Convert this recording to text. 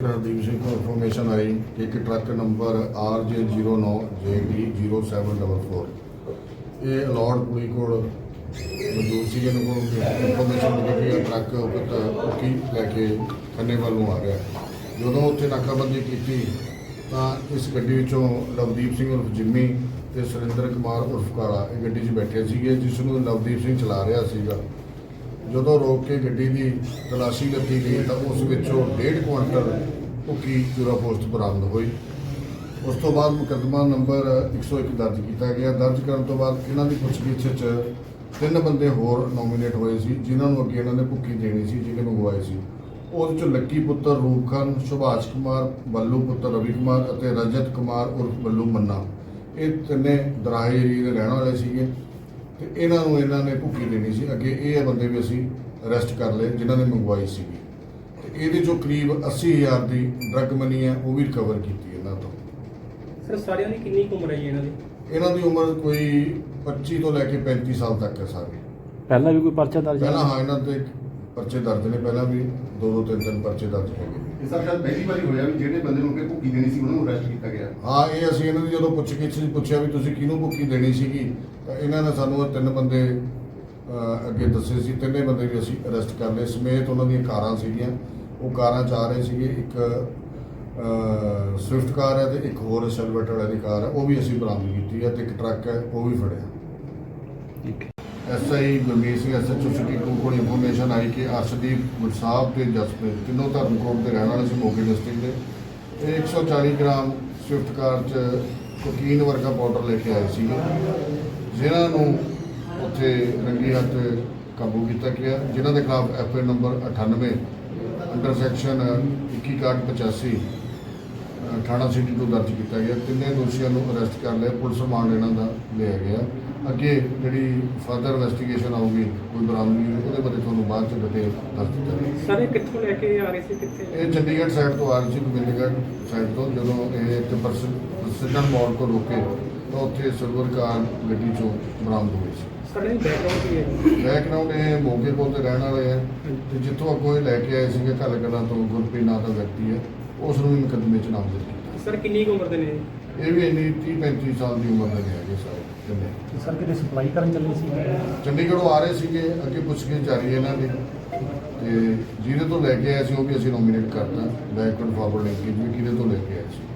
ਹਰਦੀਪ ਸਿੰਘ ਨੂੰ ਇਨਫੋਰਮੇਸ਼ਨ ਆਈ ਕਿ ਇੱਕ ਟਰੱਕ ਨੰਬਰ RJ09JD0744 ਇਹ ਅਲੌਡ ਪੁਲੀ ਕੋਲ ਮੌਜੂਦ ਸੀ, ਇਹਨੂੰ ਕੋਲ ਇਨਫੋਰਮੇਸ਼ਨ ਮਿਲੀ ਕਿ ਇਹ ਟਰੱਕ ਉਪਤ ਲੈ ਕੇ ਖੰਨੇ ਵੱਲ ਨੂੰ ਆ ਰਿਹਾ ਜਦੋਂ ਉੱਥੇ ਨਾਕਾਬੰਦੀ ਕੀਤੀ, ਤਾਂ ਇਸ ਗੱਡੀ ਵਿੱਚੋਂ ਲਵਦੀਪ ਸਿੰਘ ਉਰਫ ਜਿੰਮੀ ਤੇ ਸੁਰਿੰਦਰ ਕੁਮਾਰ ਉਰਫ ਕਾਲਾ ਇਹ ਗੱਡੀ 'ਚ ਬੈਠੇ ਸੀਗੇ, ਜਿਸ ਨੂੰ ਲਵਦੀਪ ਸਿੰਘ ਚਲਾ ਰਿਹਾ ਸੀਗਾ। ਜਦੋਂ ਰੋਕ ਕੇ ਗੱਡੀ ਦੀ ਤਲਾਸ਼ੀ ਲੱਗੀ ਗਈ ਤਾਂ ਉਸ ਵਿੱਚੋਂ 1.5 ਕੁਇੰਟਲ ਭੁੱਕੀ ਚੂਰਾ ਪੋਸਟ ਬਰਾਮਦ ਹੋਈ। ਉਸ ਤੋਂ ਬਾਅਦ ਮੁਕੱਦਮਾ ਨੰਬਰ 101 ਦਰਜ ਕੀਤਾ ਗਿਆ। ਦਰਜ ਕਰਨ ਤੋਂ ਬਾਅਦ ਇਹਨਾਂ ਦੀ ਪੁੱਛਗਿੱਛ 'ਚ ਤਿੰਨ ਬੰਦੇ ਹੋਰ ਨੋਮੀਨੇਟ ਹੋਏ ਸੀ, ਜਿਨ੍ਹਾਂ ਨੂੰ ਅੱਗੇ ਇਹਨਾਂ ਨੇ ਭੁੱਕੀ ਦੇਣੀ ਸੀ ਜਿਹਨੇ ਮੰਗਵਾਏ ਸੀ। ਉਹਦੇ 'ਚੋਂ ਲੱਕੀ ਪੁੱਤਰ ਰੂਪ ਖਾਨ, ਸੁਭਾਸ਼ ਕੁਮਾਰ, ਬੱਲੂ ਪੁੱਤਰ ਰਵੀ ਕੁਮਾਰ ਅਤੇ ਰਜਤ ਕੁਮਾਰ ਉਰਫ ਬੱਲੂ ਮੰਨਾ। ਇਹ ਤਿੰਨੇ ਦਰਾਹੇ ਏਰੀਏ ਦੇ ਰਹਿਣ ਵਾਲੇ ਸੀਗੇ। ਤੇ ਇਹਨਾਂ ਨੂੰ ਇਹਨਾਂ ਨੇ ਭੁੱਕੀ ਦੇਣੀ ਸੀ। ਅੱਗੇ ਇਹ ਬੰਦੇ ਵੀ ਅਸੀਂ ਅਰੈਸਟ ਕਰ ਲਏ ਜਿਨ੍ਹਾਂ ਨੇ ਮੰਗਵਾਈ ਸੀਗੀ। ਤੇ ਇਹਦੇ ਚੋਂ ਕਰੀਬ 80000 ਦੀ ਡਰੱਗ ਮਨੀ ਹੈ ਉਹ ਵੀ ਰਿਕਵਰ ਕੀਤੀ ਇਹਨਾਂ ਤੋਂ। ਸਰ ਸਾਰਿਆਂ ਦੀ ਕਿੰਨੀ ਉਮਰ ਹੈ ਜੀ ਇਹਨਾਂ ਦੀ? ਇਹਨਾਂ ਦੀ ਉਮਰ ਕੋਈ 25 ਤੋਂ ਲੈ ਕੇ 35 ਸਾਲ ਤੱਕ ਹੈ ਸਾਰੇ। ਪਹਿਲਾਂ ਵੀ ਕੋਈ ਪਰਚਾ ਦਰਜ ਪਹਿਲਾਂ ਹਾਂ ਇਹਨਾਂ ਤੇ ਪਰਚੇ ਦਰਜ ਨੇ ਪਹਿਲਾਂ ਵੀ ਦੋ ਦੋ ਤਿੰਨ ਤਿੰਨ ਪਰਚੇ ਦਰਜ ਹੈਗੇ ਇਹ ਸਭ ਸ਼ਾਇਦ ਪਹਿਲੀ ਵਾਰੀ ਹੋਇਆ ਵੀ ਜਿਹੜੇ ਬੰਦੇ ਨੂੰ ਕਿ ਭੁੱਕੀ ਦੇਣੀ ਸੀ ਉਹਨਾਂ ਨੂੰ ਅਰੈਸਟ ਕੀਤਾ ਗਿਆ। ਹਾਂ ਇਹ ਅਸੀਂ ਇਹਨਾਂ ਦੀ ਜਦੋਂ ਪੁੱਛ 'ਚ ਪੁੱਛਿਆ ਵੀ ਤੁਸੀਂ ਕਿਹਨੂੰ ਭੁੱਕੀ ਦੇਣੀ ਸੀਗੀ ਤਾਂ ਇਹਨਾਂ ਨੇ ਸਾਨੂੰ ਇਹ ਤਿੰਨ ਬੰਦੇ ਅੱਗੇ ਦੱਸੇ ਸੀ। ਤਿੰਨੇ ਬੰਦੇ ਵੀ ਅਸੀਂ ਅਰੈਸਟ ਕਰ ਲਏ। ਸਮੇਤ ਉਹਨਾਂ ਦੀਆਂ ਕਾਰਾਂ ਸੀਗੀਆਂ। ਉਹ ਕਾਰਾਂ 'ਚ ਆ ਰਹੇ ਸੀਗੇ। ਇੱਕ ਸਵਿਫਟ ਕਾਰ ਹੈ ਤੇ ਇੱਕ ਹੋਰ ਸਿਲਵਰ ਵਾਲੇ ਕਾਰ ਹੈ। ਉਹ ਵੀ ਅਸੀਂ ਬਰਾਮਦ ਕੀਤੀ ਹੈ ਤੇ ਇੱਕ ਟਰੱਕ ਹੈ ਉਹ ਵੀ ਫੜਿਆ। ਠੀਕ ਹੈ। SI Gurmeet Singh SHO city ਕੋਲ ਇਨਫੋਰਮੇਸ਼ਨ ਆਈ ਕਿ ਅਰਸ਼ਦੀਪ ਗੁਰਸਾਹਿਬ ਤੇ ਜਸਪ੍ਰੀਤ ਤਿੰਨੋਂ ਧਰਮਕੋਟ ਦੇ ਰਹਿਣ ਵਾਲੇ ਸੀ ਮੋਗੇ ਡਿਸਟ੍ਰਿਕਟ ਦੇ। ਇਹ 140 ਗ੍ਰਾਮ ਸਵਿਫਟ ਕਾਰ ਚ ਕੋਕੀਨ ਵਰਗਾ ਪਾਊਡਰ ਲੈ ਕੇ ਆਏ ਸੀ ਜਿਨ੍ਹਾਂ ਨੂੰ ਉੱਥੇ ਰੰਗੀ ਹੱਥ ਕਾਬੂ ਕੀਤਾ ਗਿਆ। ਜਿਨ੍ਹਾਂ ਦੇ ਖਿਲਾਫ ਐਫਆਈ ਨੰਬਰ 98 ਅੰਡਰ ਸੈਕਸ਼ਨ 2185 ਅ, ਥਾਣਾ ਸਿਟੀ ਤੋਂ ਦਰਜ ਕੀਤਾ ਗਿਆ। ਤਿੰਨੇ ਦੋਸ਼ੀਆਂ ਨੂੰ ਅਰੈਸਟ ਕਰ ਲਿਆ। ਪੁਲਿਸ ਰਿਮਾਂਡ ਇਹਨਾਂ ਦਾ ਲਿਆ ਗਿਆ। ਅੱਗੇ ਜਿਹੜੀ ਫਰਦਰ ਇਨਵੈਸਟੀਗੇਸ਼ਨ ਆਊਗੀ ਕੋਈ ਬਰਾਮਦਗੀ ਉਹਦੇ ਬਾਰੇ ਤੁਹਾਨੂੰ ਬਾਅਦ ਚ ਡਿਟੇਲ ਦੱਸ ਦਿੱਤਾ ਜਾਏਗਾ। ਸਾਰੇ ਕਿੱਥੋਂ ਲੈ ਕੇ ਆ ਰਹੇ ਸੀ? ਕਿੱਥੇ ਇਹ ਚੰਡੀਗੜ੍ਹ ਸਾਈਡ ਤੋਂ ਆ ਰਹੀ ਸੀ ਗੋਬਿੰਦਗੜ੍ਹ ਸਾਈਡ ਤੋਂ ਜਦੋਂ ਇਹ ਇੱਥੇ ਪ੍ਰਸਿਡਨ ਮਾਲ ਤੋਂ ਰੁਕੇ ਤਾਂ ਉੱਥੇ ਸਿਲਵਰ ਕਾਰ ਗੱਡੀ ਚੋਂ ਬਰਾਮਦ ਹੋਈ ਸੀ। ਸਾਡੇ ਦੀ ਬੈਕਗ੍ਰਾਉਂਡ ਕੀ ਹੈ? ਜੀ? ਬੈਕਗ੍ਰਾਉਂਡ ਇਹ ਮੋਗੇ ਕੋਲ ਦੇ ਰਹਿਣ ਵਾਲੇ ਹੈ। ਤੇ ਜਿੱਥੋਂ ਅੱਗੋਂ ਇਹ ਲੈ ਕੇ ਆਏ ਸੀਗੇ ਘੱਲ ਕਲਾਂ ਤੋਂ ਗੁਰਪ੍ਰੀਤ ਨਾਂ ਦਾ ਵਿਅਕਤੀ ਹੈ। ਉਸ ਨੂੰ ਵੀ ਮੁਕੱਦਮੇ 'ਚ ਨਾਮਜ਼ਦ ਕੀਤਾ ਸਰ ਕਿੰਨੀ ਕੁ ਉਮਰ ਦੇ ਨੇ? ਇਹ? ਵੀ ਇੰਨੀ 30 35 ਸਾਲ ਦੀ ਉਮਰ ਦੇ ਹੈਗੇ ਸਾਰੇ ਤਿੰਨੇ ਸਰ ਕਿਤੇ ਸਪਲਾਈ ਕਰਨ ਚੱਲੇ ਸੀ? ਚੰਡੀਗੜ੍ਹੋਂ ਆ ਰਹੇ ਸੀਗੇ ਅੱਗੇ ਪੁੱਛਗਿੱਛ ਜਾਰੀ ਹੈ ਇਹਨਾਂ ਦੀ। ਤੇ ਜਿਹਦੇ ਤੋਂ ਲੈ ਕੇ ਆਏ ਸੀ ਉਹ ਵੀ ਅਸੀਂ ਨੋਮੀਨੇਟ ਕਰਤਾ ਬੈਕਵਰਡ ਫਾਰਵਰਡ ਲਿੰਕੇਜ ਵੀ ਕਿਹਦੇ ਤੋਂ ਲੈ ਕੇ ਆਏ ਸੀ।